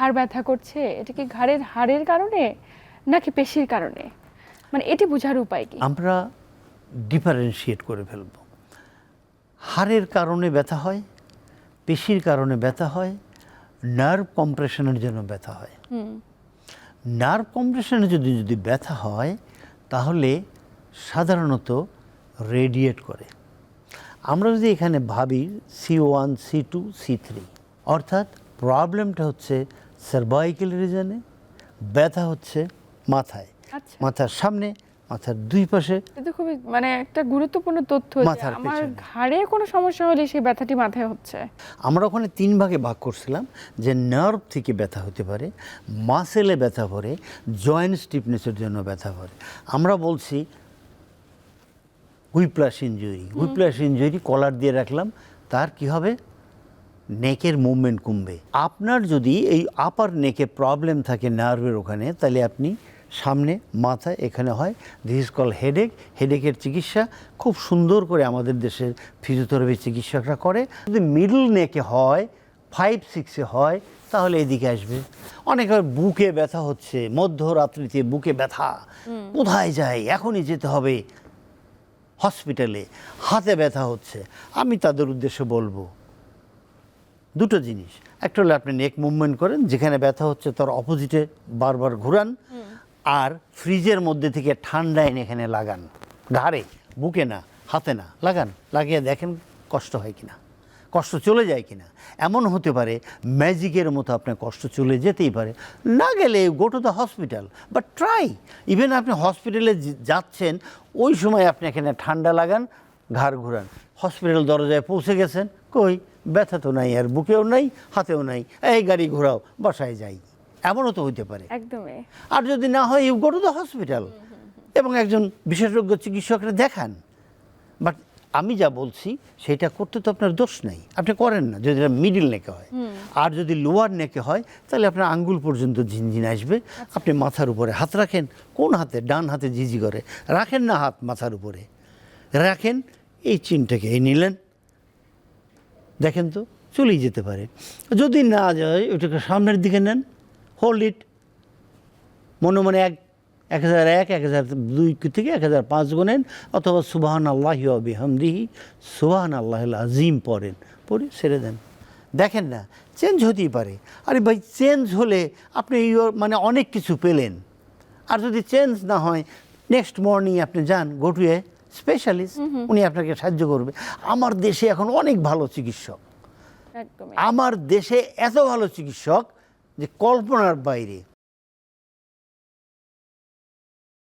ঘাড় ব্যথা করছে এটা কি ঘাড়ের হাড়ের কারণে নাকি পেশির কারণে? মানে এটি বোঝার উপায় কি? আমরা ডিফারেন্সিয়েট করে ফেলব। হাড়ের কারণে ব্যথা হয় পেশির কারণে ব্যথা হয় নার্ভ কম্প্রেশনের জন্য ব্যথা হয়। নার্ভ কম্প্রেশনে যদি যদি ব্যথা হয় তাহলে সাধারণত রেডিয়েট করে। আমরা যদি এখানে ভাবি C one C two C three অর্থাৎ প্রবলেমটা হচ্ছে সার্ভাইকেল রিজনে ব্যথা হচ্ছে মাথায়। আচ্ছা। মাথার সামনে মাথার দুই পাশে। এটা খুবই মানে একটা গুরুত্বপূর্ণ তথ্য মাথার আমার ঘাড়ে কোনো সমস্যা হলে সেই ব্যথাটি মাথায় হচ্ছে। আমরা ওখানে তিন ভাগে ভাগ করছিলাম যে নার্ভ থেকে ব্যথা হতে পারে মাসেলে ব্যথা পড়ে জয়েন্ট স্টিফনেসের জন্য ব্যথা পড়ে। আমরা বলছি হুইপ্লাস ইঞ্জুরি হুইপ্লাস ইঞ্জুরি কলার দিয়ে রাখলাম তার কি হবে? নেকের মুভমেন্ট কমবে। আপনার যদি এই আপার নেকে প্রবলেম থাকে নার্ভের ওখানে তাহলে আপনি সামনে মাথায় এখানে হয় দিস ইজ কল হেডেক হেডেকের চিকিৎসা। খুব সুন্দর করে আমাদের দেশের ফিজিওথেরাপি চিকিৎসকরা করে। যদি মিডল নেকে হয় ফাইভ সিক্সে হয় তাহলে এদিকে আসবে। অনেকের বুকে ব্যথা হচ্ছে মধ্যরাত্রিতে বুকে ব্যথা। কোথায় যায় এখনই যেতে হবে। হসপিটালে হাতে ব্যথা হচ্ছে। আমি তাদের উদ্দেশ্যে বলব দুটো জিনিস। একটা হলো আপনি নেক মুভমেন্ট করেন, যেখানে ব্যথা হচ্ছে তার অপোজিটে বারবার ঘুরান, আর ফ্রিজের মধ্যে থেকে ঠান্ডা এনে এখানে লাগান। ঘাড়ে, বুকে না, হাতে না, লাগান। লাগিয়ে দেখেন কষ্ট হয় কিনা, কষ্ট চলে যায় কিনা। এমন হতে পারে ম্যাজিকের মতো আপনার কষ্ট চলে যেতেই পারে। না গেলে go to the hospital but try even আপনি হসপিটালে যাচ্ছেন, ওই সময় আপনি এখানে ঠান্ডা লাগান, ঘাড় ঘুরান। হসপিটাল দরজায় পৌঁছে গেছেন। কই ব্যথা তো নাই আর বুকেও নাই হাতেও নাই। এই গাড়ি ঘোরাও বাসায় যাই। এমনও তো হইতে পারে। একদমই। আর যদি না হয় you go to the hospital এবং একজন বিশেষজ্ঞ চিকিৎসকরা দেখান। বাট আমি যা বলছি সেটা করতে তো আপনার দোষ নেই। আপনি করেন না যদি মিডিল নেকে হয়। আর যদি লোয়ার নেকে হয় তাহলে আপনার আঙ্গুল পর্যন্ত ঝিনঝিন আসবে। আপনি মাথার উপরে হাত রাখেন। কোন হাতে? ডান হাতে ঝিঝি করে। রাখেন না হাত মাথার উপরে। রাখেন এই চিনটাকে এই নিলেন। দেখেন তো, চলেই যেতে পারে। যদি না যায়, ওটাকে সামনের দিকে নেন হোল্ড ইট মনে মনে এক এক হাজার এক এক হাজার দুই থেকে এক হাজার পাঁচ গুনেন, অথবা সুবাহান আল্লাহ বিহামদিহি সুবাহান আল্লাহ আজিম পড়েন, পড়ে ছেড়ে দেন। দেখেন না চেঞ্জ হতেই পারে। আরে ভাই চেঞ্জ হলে আপনি মানে অনেক কিছু পেলেন। আর যদি চেঞ্জ না হয় নেক্সট মর্নিং আপনি যান গো স্পেশালিস্ট উনি আপনাকে সাহায্য করবে। আমার দেশে এখন অনেক ভালো চিকিৎসক। আমার দেশে এত ভালো চিকিৎসক যে কল্পনার বাইরে।